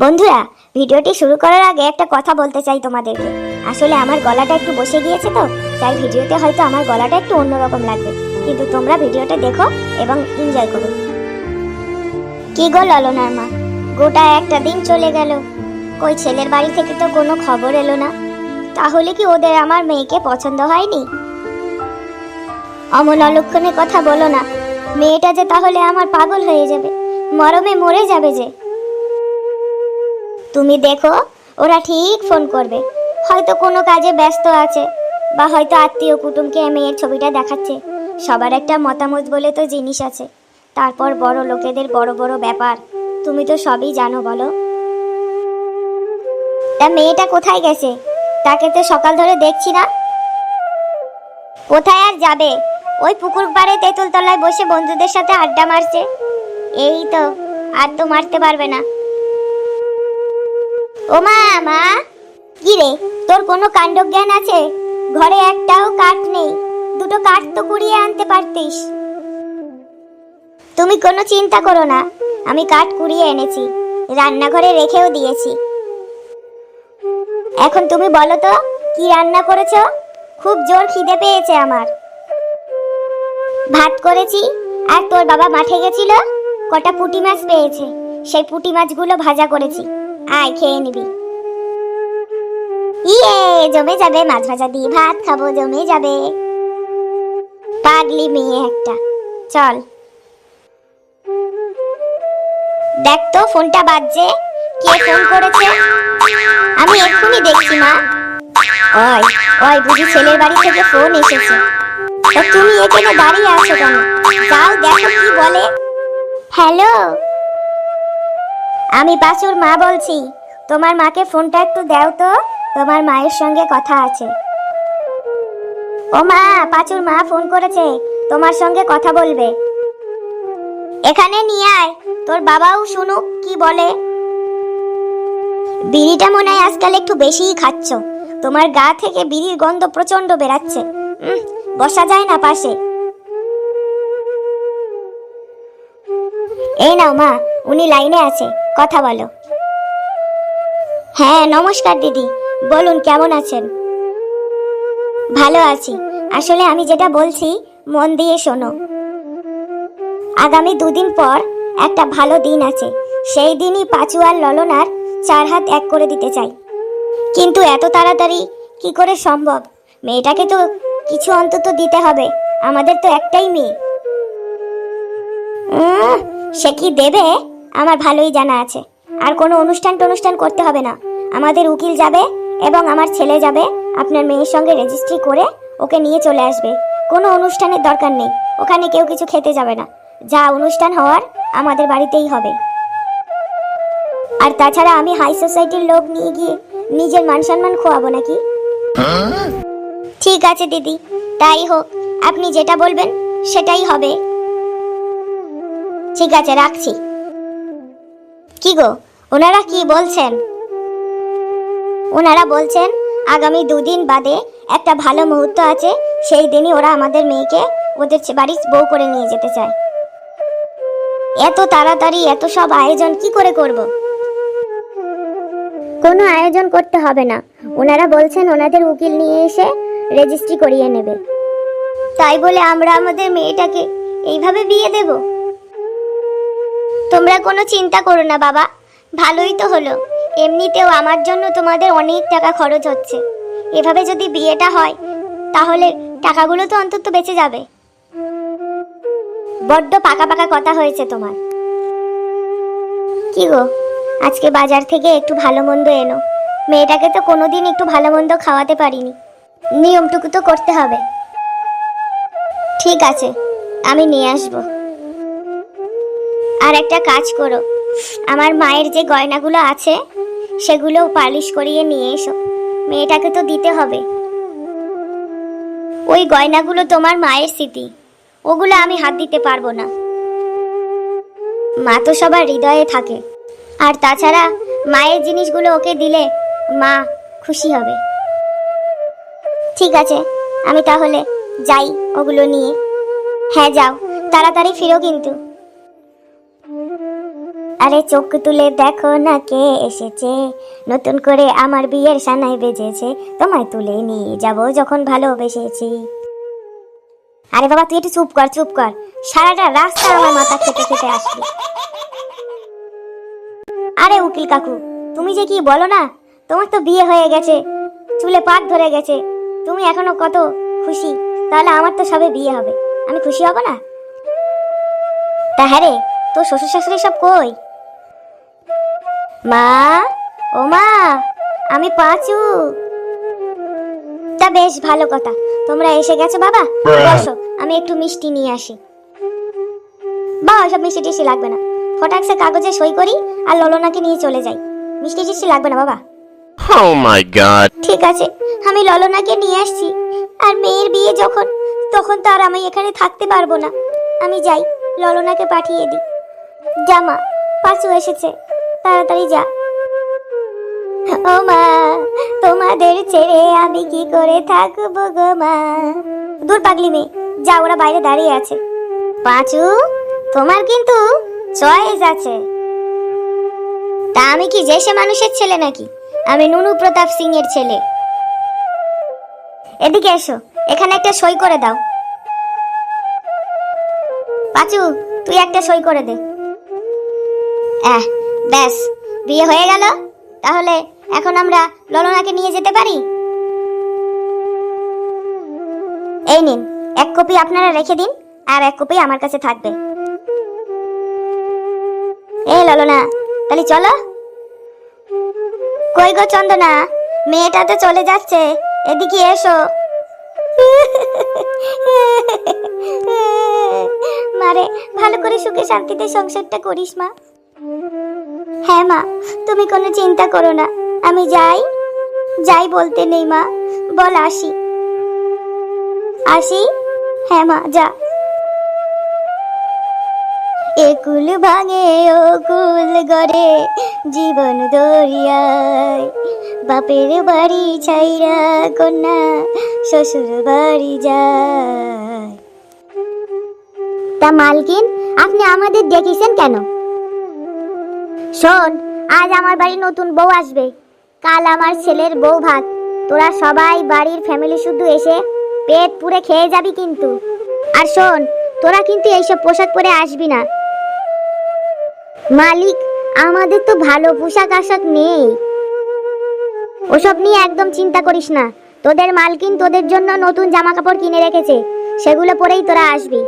বন্ধুরা, ভিডিওটি শুরু করার আগে একটা কথা বলতে চাই তোমাদেরকে। আসলে আমার গলাটা একটু বসে গিয়েছে তো, তাই ভিডিওতে হয়তো আমার গলাটা একটু অন্যরকম লাগবে। কিন্তু তোমরা ভিডিওটা দেখো এবং এনজয় করো। কি গো ললনার মা? গোটা একটা দিন চলে গেল। কই ছেলের বাড়ি থেকে তো কোনো খবর এলো না। তাহলে কি ওদের আমার মেয়েকে পছন্দ হয়নি? অমন অলক্ষণে কথা বলো না। মেয়েটা যে তাহলে আমার পাগল হয়ে যাবে। মরমে মরে যাবে যে। তুমি দেখো, ওরা ঠিক ফোন করবে। হয়তো কোনো কাজে ব্যস্ত আছে, বা হয়তো আত্মীয় কুটুমকে মেয়ের ছবিটা দেখাচ্ছে। সবার একটা মতামত বলে তো জিনিস আছে। তারপর বড় লোকেদের বড় বড় ব্যাপার। তুমি তো সবই জানো বলো। তা মেয়েটা কোথায় গেছে? তাকে তো সকাল ধরে দেখছি না। কোথায় আর যাবে? ওই পুকুর পাড়ে তেঁতুলতলায় বসে বন্ধুদের সাথে আড্ডা মারছে। এই তো, আর তো মারতে পারবে না। ও মা মা। কি রে, তোর কোনো কাণ্ডজ্ঞান আছে? ঘরে একটাও কাঠ নেই। দুটো কাঠ তো কুড়িয়ে আনতে পারতিস। তুমি কোনো চিন্তা করো না, আমি কাঠ কুড়িয়ে এনেছি। রান্নাঘরে রেখেও দিয়েছি। এখন তুমি বলো তো, কি রান্না করেছ? খুব জোর খিদে পেয়েছে আমার। ভাত করেছি, আর তোর বাবা মাঠে গেছিল? কটা পুঁটি মাছ পেয়েছে। সেই পুঁটি মাছগুলো ভাজা করেছি। আয় খেয়ে নিবি। ইয়ে জমে যাবে মাছ ভাজা দিয়ে ভাত খাব, জমে যাবে। পাগলি মেয়ে একটা। চল। দেখ তো, ফোনটা বাজছে। কে ফোন করেছে? আমি এক্ষুনি দেখছি, মা। ওই ওই বুঝি ছেলের বাড়ি থেকে ফোন এসেছে। তা তুমি এখানে দাঁড়িয়ে আছো কেন? যাও, দেখো কি বলে। হ্যালো? আমি পাঁচুর মা বলছি, তোমার মাকে ফোনটা একটু দাও তো, তোমার মায়ের সঙ্গে কথা আছে। ও মা পাঁচুর মা ফোন করেছে, তোমার সঙ্গে কথা বলবে। এখানে নিয়ে আয়, তোর বাবাও শুনুক কি বলে? বিড়িটা মনে হয় আজকাল একটু বেশিই খাচ্ছ। তোমার গা থেকে বিড়ির গন্ধ প্রচণ্ড বেরাচ্ছে বসা যায় না পাশে। এই নাও মা উনি লাইনে আছে, কথা বলো। হ্যাঁ নমস্কার দিদি, বলুন কেমন আছেন? ভালো আছি। আসলে আমি যেটা বলছি, মন দিয়ে শোনো। আগামী দুদিন পর একটা ভালো দিন আছে। সেই দিনই পাচুয়ার ললনার চার হাত এক করে দিতে চাই। কিন্তু এত তাড়াতাড়ি কি করে সম্ভব? মেয়েটাকে তো কিছু অন্তত দিতে হবে। আমাদের তো একটাই মেয়ে। সে কি দেবে? আমার ভালোই জানা আছে। আর কোনো অনুষ্ঠান টনুষ্ঠান করতে হবে না। আমাদের উকিল যাবে এবং আমার ছেলে যাবে। আপনার মেয়ের সঙ্গে রেজিস্ট্রি করে ওকে নিয়ে চলে আসবে। কোনো অনুষ্ঠানের দরকার নেই। ওখানে কেউ কিছু খেতে যাবে না। যা অনুষ্ঠান হওয়ার আমাদের বাড়িতেই হবে। আর তাছাড়া আমি হাই সোসাইটির লোক নিয়ে গিয়ে নিজের মান সম্মান খোয়াবো নাকি? ঠিক আছে দিদি। তাই হোক, আপনি যেটা বলবেন সেটাই হবে। ঠিক আছে, রাখছি। কি গো? ওনারা কি বলছেন? ওনারা বলছেন, আগামী দুদিন বাদে একটা ভালো মুহূর্ত আছে, সেই দিনই ওরা আমাদের মেয়েকে ওদের বাড়ির বউ করে নিয়ে যেতে চায়। এত তাড়াতাড়ি, এত সব আয়োজন কি করে করব? কোনো আয়োজন করতে হবে না। ওনারা বলছেন, ওনাদের উকিল নিয়ে এসে রেজিস্ট্রি করিয়ে নেবে। তাই বলে আমরা আমাদের মেয়েটাকে এইভাবে বিয়ে দেব? তোমরা কোনো চিন্তা করো না, বাবা। ভালোই তো হলো। এমনিতেও আমার জন্য তোমাদের অনেক টাকা খরচ হচ্ছে। এভাবে যদি বিয়েটা হয়, তাহলে টাকাগুলো তো অন্তত বেঁচে যাবে। বড্ড পাকা পাকা কথা হয়েছে তোমার। কি গো, আজকে বাজার থেকে একটু ভালো মন্দ এনো। মেয়েটাকে তো কোনোদিন একটু ভালো মন্দ খাওয়াতে পারিনি। নিয়মটুকু তো করতে হবে। ঠিক আছে, আমি নিয়ে আসব। আর একটা কাজ করো। আমার মায়ের যে গয়নাগুলো আছে সেগুলো পালিশ করিয়ে নিয়ে এসো। মেয়েটাকে তো দিতে হবে। ওই গয়নাগুলো তোমার মায়ের স্মৃতি। ওগুলো আমি হাত দিতে পারব না। মা তো সবার হৃদয়ে থাকে। আর তাছাড়া মায়ের জিনিসগুলো ওকে দিলে মা খুশি হবে। ঠিক আছে, আমি তাহলে যাই ওগুলো নিয়ে। হ্যাঁ যাও। তাড়াতাড়ি ফিরো কিন্তু। আরে চোখ তুলে দেখো না কে এসেছে? নতুন করে আমার বিয়ের সানাই বেজেছে, তোমায় তুলে নিয়ে যাব যখন ভালোবেসেছি। আরে বাবা, তুই একটু চুপ কর চুপ কর। সারাটা রাস্তা আমার মাথা খেতে খেতে আসবে। আরে উকিল কাকু, তুমি যে কি বলো না? তোমার তো বিয়ে হয়ে গেছে, চুলে পাট ধরে গেছে। তুমি এখনও কত খুশি? তাহলে আমার তো সবে বিয়ে হবে। আমি খুশি হব না? তা হ্যাঁ রে, তোর শ্বশুর শাশুড়ি সব কই? মা ও মা আমি পাঁচু। তা বেশ ভালো কথা। তোমরা এসে গেছো বাবা? বসো আমি একটু মিষ্টি নিয়ে আসি। বা সব মিষ্টি টিষ্টি লাগবে না। ফটাকসে কাগজে সই করি আর ললনাকে নিয়ে চলে যাই। মিষ্টি টিষ্টি লাগবে না বাবা? Oh my god. ঠিক আছে আমি ললনাকে নিয়ে আসছি। আর মেয়ের বিয়ে যখন তখন তো আর আমি এখানে থাকতে পারব না। আমি যাই ললনাকে পাঠিয়ে দিই। জামা পাঁচু এসেছে। তাড়াতাড়ি যা। ও মা, তোমাদের ছেড়ে আমি কি করে থাকব গো মা? দূর পাগলি মেয়ে, যা, ওরা বাইরে দাঁড়িয়ে আছে। পাঁচু, তোমার কিন্তু চয়েস আছে। তা আমি কি যে সে মানুষের ছেলে নাকি? আমি নুনু প্রতাপ সিং এর ছেলে। এদিকে এসো, এখানে একটা সই করে দাও। পাঁচু, তুই একটা সই করে দে। আহ ব্যাস, বিয়ে হয়ে গেল। তাহলে এখন আমরা ললনাকে নিয়ে যেতে পারি? এই নিন, এক কপি আপনারা রেখে দিন, আর এক কপি আমার কাছে থাকবে। এই ললনা, তাহলে চলো। কই গো চন্দনা, মেয়েটা তো চলে যাচ্ছে, এদিকে এসো। মারে, ভালো করে সুখে শান্তিতে সংসারটা করিস মা। হ্যাঁ মা, তুমি কোনো চিন্তা করো না। আমি যাই। যাই বলতে নেই মা। বল, আসি। আসি? হ্যাঁ মা, যা। একুল ভাঙে, ও কুল গড়ে জীবন দরিয়ায়। বাপের বাড়ি ছাইরা কন্যা শ্বশুর বাড়ি যায়। তা মালকিন, আপনি আমাদের ডেকেছেন কেন? শোন, আজ আমার বাড়ি নতুন বউ আসবে। কাল আমার ছেলের বউ ভাত। তোরা সবাই বাড়ির ফ্যামিলি শুধু এসে পেট পুরে খেয়ে যাবি কিন্তু। আর শোন, তোরা কিন্তু এইসব পোশাক পরে আসবি না। মালিক, আমাদের তো ভালো পোশাক আশাক নেই। ওসব নিয়ে একদম চিন্তা করিস না। তোদের মালকিন তোদের জন্য নতুন জামা কাপড় কিনে রেখেছে। সেগুলো পরেই তোরা আসবি।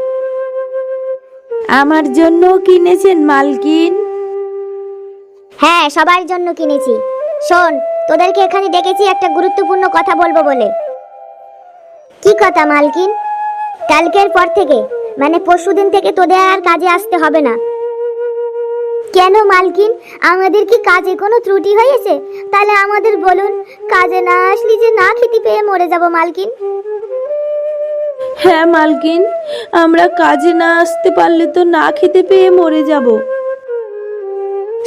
আমার জন্য কিনেছেন মালকিন। হ্যাঁ সবার জন্য কিনেছি। শোন, তোদেরকে এখানে ডেকেছি একটা গুরুত্বপূর্ণ কথা বলব বলে। কি কথা, মালকিন? কালকের পর থেকে মানে পরশুদিন থেকে তোদের আর কাজে আসতে হবে না। কেন, মালকিন? আমাদের কি কাজে কোনো ত্রুটি হয়েছে? তাহলে আমাদের বলুন, কাজে না আসলি যে না খেতে পেয়ে মরে যাব, মালকিন? হ্যাঁ মালকিন, আমরা কাজে না আসতে পারলে তো না খেতে পেয়ে মরে যাব।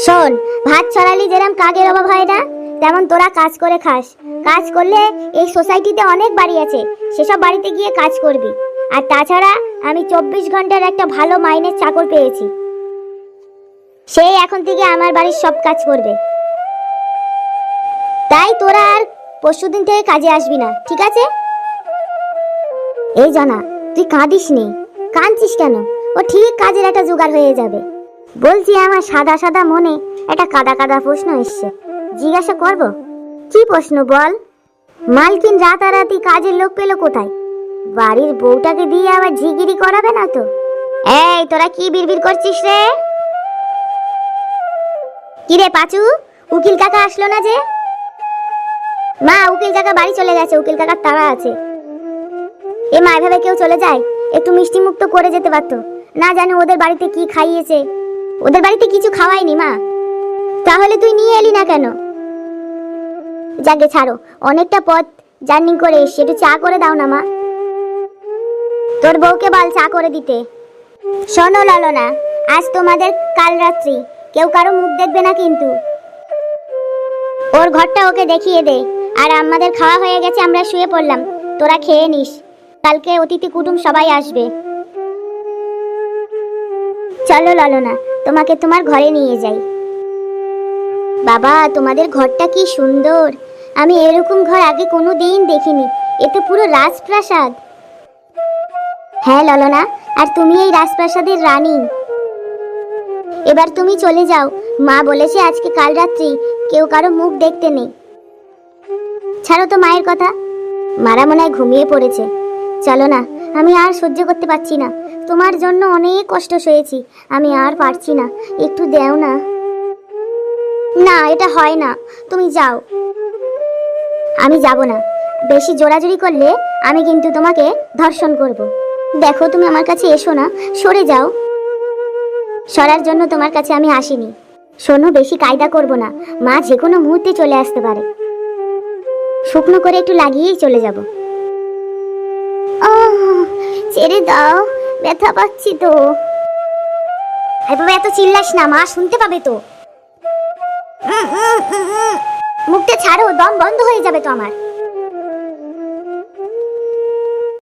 শোন, ভাত ছড়ালি যেরম কাকের অভাব হয় না, তেমন তোরা কাজ করে খাস। কাজ করলে এই সোসাইটিতে অনেক বাড়ি আছে, সেসব বাড়িতে গিয়ে কাজ করবি। আর তাছাড়া আমি চব্বিশ ঘণ্টার একটা ভালো মাইনের চাকর পেয়েছি। সেই এখন থেকে আমার বাড়ির সব কাজ করবে। তাই তোরা আর পরশু দিন থেকে কাজে আসবি না, ঠিক আছে? এই জানা, তুই কাঁদিস নি কাঁদছিস কেন? ও ঠিক কাজের একটা জোগাড় হয়ে যাবে। বলছি আমার সাদা সাদা মনে একটা কাদা কাদা প্রশ্ন এসছে। জিজ্ঞাসা করব, কি প্রশ্ন বল? মালকিন রাতারাতি কাজের লোক পেল কোথায়? বাড়ির বউটাকে দিয়ে আবার ঝিগিরি করাবে না তো? এই, তোরা কি বিড়বিড় করছিস রে? কি রে পাচু, উকিল কাকা আসলো না যে? মা, উকিল কাকা বাড়ি চলে গেছে, উকিল কাকার তাড়া আছে। এ মা, এভাবে কেউ চলে যায়? একটু মিষ্টি মুক্ত করে যেতে পারতো। না জানো ওদের বাড়িতে কি খাইয়েছে। ওদের বাড়িতে কিছু খাওয়াইনি মা। তাহলে তুই নিয়ে এলি না কেন? যাকে ছাড়ো। অনেকটা পথ জার্নি করে এসছি। একটু চা করে দাও না, মা। তোর বউকে বল চা করে দিতে। শোনো, লালনা, আজ তোমাদের কাল রাত্রি। কেউ কারও মুখ দেখবে না কিন্তু। ওর ঘরটা ওকে দেখিয়ে দে। আর আমাদের খাওয়া হয়ে গেছে, আমরা শুয়ে পড়লাম। তোরা খেয়ে নিস। কালকে অতিথি কুটুম সবাই আসবে। চলো ললনা, তোমাকে তোমার ঘরে নিয়ে যাই। বাবা, তোমাদের ঘরটা কি সুন্দর। আমি এরকম ঘর আগে কোনো দিন দেখিনি, এ তো পুরো রাজপ্রাসাদ। হ্যাঁ ললনা, আর তুমি এই রাজপ্রাসাদের রানী। এবার তুমি চলে যাও। মা বলেছে আজকে কাল রাত্রি কেউ কারও মুখ দেখতে নেই। ছাড়ো তো মায়ের কথা। মারা মনে ঘুমিয়ে পড়েছে। চলো না। আমি আর সহ্য করতে পারছি না। তোমার জন্য অনেক কষ্ট সয়েছি। আমি আর পারছি না। একটু দেও না। না, এটা হয় না। তুমি যাও। আমি যাব না। বেশি জোরাজুরি করলে আমি কিন্তু তোমাকে ধর্ষণ করব। দেখো, তুমি আমার কাছে এসো না। সরে যাও। সরার জন্য তোমার কাছে আমি আসিনি। শোনো, বেশি কায়দা করব না। মা যে কোনো মুহূর্তে চলে আসতে পারে। শুকনো করে একটু লাগিয়েই চলে যাব। ছেড়ে দাও। ব্যথা পাচ্ছি তো। এভাবে এত চিল্লাস না, মা, শুনতে পাবে তো। মুখটা ছাড়ো, দম বন্ধ হয়ে যাবে তো আমার।